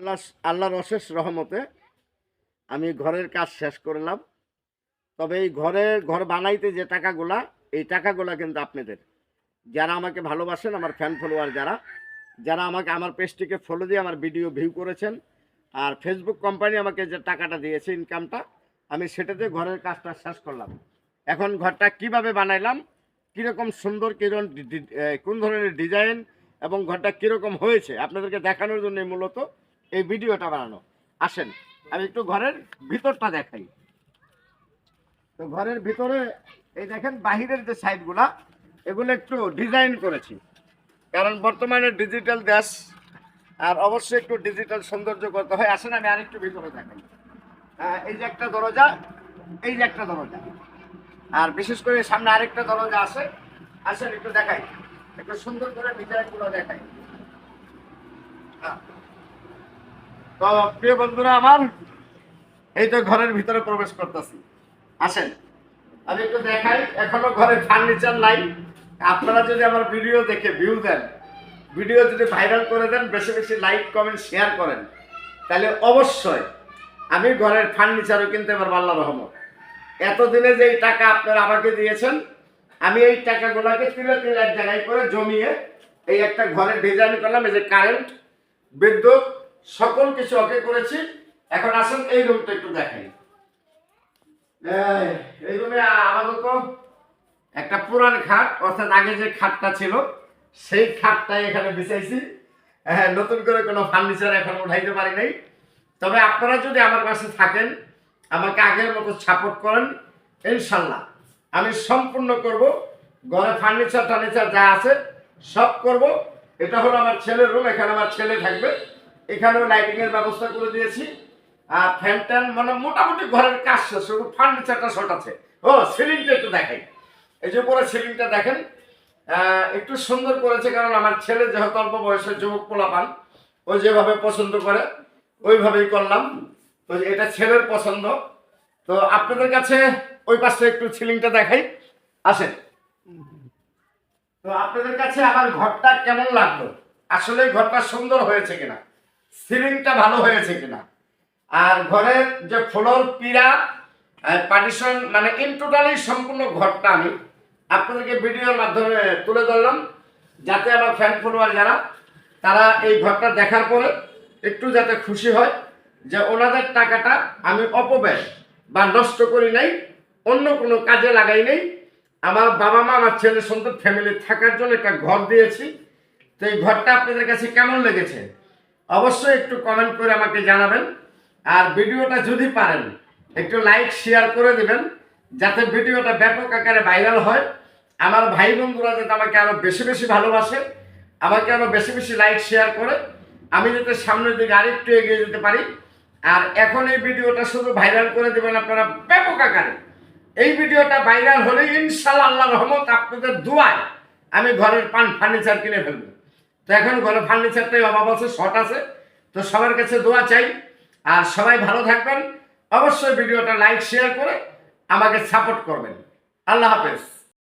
আল্লাহ আল্লাহর অশেষ রহমতে আমি ঘরের কাজ শেষ করলাম। তবে এই ঘরের ঘর বানাইতে যে টাকাগুলা, এই টাকাগুলা কিন্তু আপনাদের। যারা আমাকে ভালোবাসেন, আমার ফ্যান ফলোয়ার যারা যারা আমাকে আমার পেজটিকে ফলো দিয়ে আমার ভিডিও ভিউ করেছেন, আর ফেসবুক কোম্পানি আমাকে যে টাকাটা দিয়েছে ইনকামটা আমি সেটাতে ঘরের কাজটা শেষ করলাম। এখন ঘরটা কীভাবে বানাইলাম, কীরকম সুন্দর, কীরকম কোন ধরনের ডিজাইন এবং ঘরটা কীরকম হয়েছে, আপনাদেরকে দেখানোর জন্য মূলত এই ভিডিওটা বানানো। আসেন, আমি একটু ঘরের ভিতরটা দেখাই। তো ঘরের ভিতরে, এই দেখেন বাহিরের যে সাইডগুলা, এগুলো একটু ডিজাইন করেছি। কারণ বর্তমানে ডিজিটাল দেশ, আর অবশ্যই একটু ডিজিটাল সৌন্দর্য করতে হয়। আসেন, আমি আরেকটু ভিতরে দেখাই। এই যে একটা দরজা, এই যে একটা দরজা। আর বিশেষ করে সামনে আরেকটা দরজা আছে। আসেন, একটু দেখাই। একটু সুন্দর করে ভিতরে ডিজাইনগুলো দেখাই। হ্যাঁ। তো প্রিয় বন্ধুরা আমার, এই তো ঘরের ভিতরে প্রবেশ করতেছি। আসেন। আমি একটু দেখাই, এখনও ঘরে ফার্নিচার নাই। আপনারা যদি আমার ভিডিও দেখে ভিউ দেন ভিডিও যদি ভাইরাল করে দেন, বেশি বেশি লাইক কমেন্ট শেয়ার করেন, তাহলে অবশ্যই আমি ঘরের ফার্নিচারও কিনতে পারব আল্লাহ রহমত। এতদিনে যে এই টাকা আপনারা আমাকে দিয়েছেন, আমি এই টাকাগুলোকে তিলে তিলে এক জায়গায় করে জমিয়ে এই একটা ঘরের ডিজাইন করলাম, এই যে কারেন্ট বিদ্যুৎ সকল কিছু ওকে করেছি। এখন আসুন এই রুমটা একটু দেখাই এই, রুমে আপাতত একটা পুরান খাট অর্থাৎ আগে যে খাটটা ছিল সেই খাটটাই এখানে বিছাইছি। হ্যাঁ নতুন করে কোনো ফার্নিচার এখন উঠাইতে পারি নাই। তবে আপনারা যদি আমার পাশে থাকেন আমাকে আগের মতো সাপোর্ট করেন ইনশাল্লাহ। আমি সম্পূর্ণ করব ঘরে ফার্নিচার টার্নিচার যা আছে সব করব। এটা হলো আমার ছেলের রুম এখানে আমার ছেলে থাকবে। এখানেও লাইটিং এর ব্যবস্থা করে দিয়েছি। আর ফ্যান ট্যান মানে মোটামুটি ঘরের কাজ শেষ, শুধু ফার্নিচারটা শর্ট আছে। ও সিলিংটা একটু দেখাই। এই যে উপরে সিলিংটা দেখেন একটু সুন্দর করেছে কারণ আমার ছেলে যেহেতু অল্প বয়সের যুবক পোলাপান, ও যেভাবে পছন্দ করে, ওইভাবেই করলাম। তো এটা ছেলের পছন্দ। তো আপনাদের কাছে ওই পাশে একটু সিলিংটা দেখাই। আসেন। তো আপনাদের কাছে আমার ঘরটা কেমন লাগল? আসলে ঘরটা সুন্দর হয়েছে কিনা? সিলিংটা ভালো হয়েছে কিনা। আর ঘরের যে ফ্লোর পিরা পার্টিশন মানে ইন টোটালি সম্পূর্ণ ঘরটা আমি আপনাদেরকে ভিডিওর মাধ্যমে তুলে ধরলাম, যাতে আমার ফ্যান ফলোয়ার যারা, তারা এই ঘরটা দেখার পরে একটু যাতে খুশি হয় যে ওনাদের টাকাটা আমি অপব্যয় বা নষ্ট করি নাই, অন্য কোনো কাজে লাগাই নাই। আমার বাবা মা, আমার ছেলে সন্তান ফ্যামিলি থাকার জন্য একটা ঘর দিয়েছি। তো এই ঘরটা আপনাদের কাছে কেমন লেগেছে? অবশ্যই একটু কমেন্ট করে আমাকে জানাবেন। আর ভিডিওটা যদি পারেন, একটু লাইক শেয়ার করে দিবেন, যাতে ভিডিওটা ব্যাপক আকারে ভাইরাল হয়। আমার ভাই বন্ধুরা যাতে আমাকে আরও বেশি বেশি ভালোবাসে, আমাকে আরও বেশি বেশি লাইক শেয়ার করে। আমি যাতে সামনের দিকে আরেকটু এগিয়ে যেতে পারি। আর এখন এই ভিডিওটা শুধু ভাইরাল করে দেবেন আপনারা ব্যাপক আকারে। এই ভিডিওটা ভাইরাল হলে ইনশাল্লাহ আল্লাহ রহমত আপনাদের দুয়ায় আমি ঘরের পান ফার্নিচার কিনে ফেলব। তো এখন ঘরে ফার্নিচারটাই অভাব আছে শর্ট আছে। তো সবার কাছে দোয়া চাই, আর সবাই ভালো থাকবেন। অবশ্যই ভিডিওটা লাইক শেয়ার করে আমাকে সাপোর্ট করবেন। আল্লাহ হাফেজ।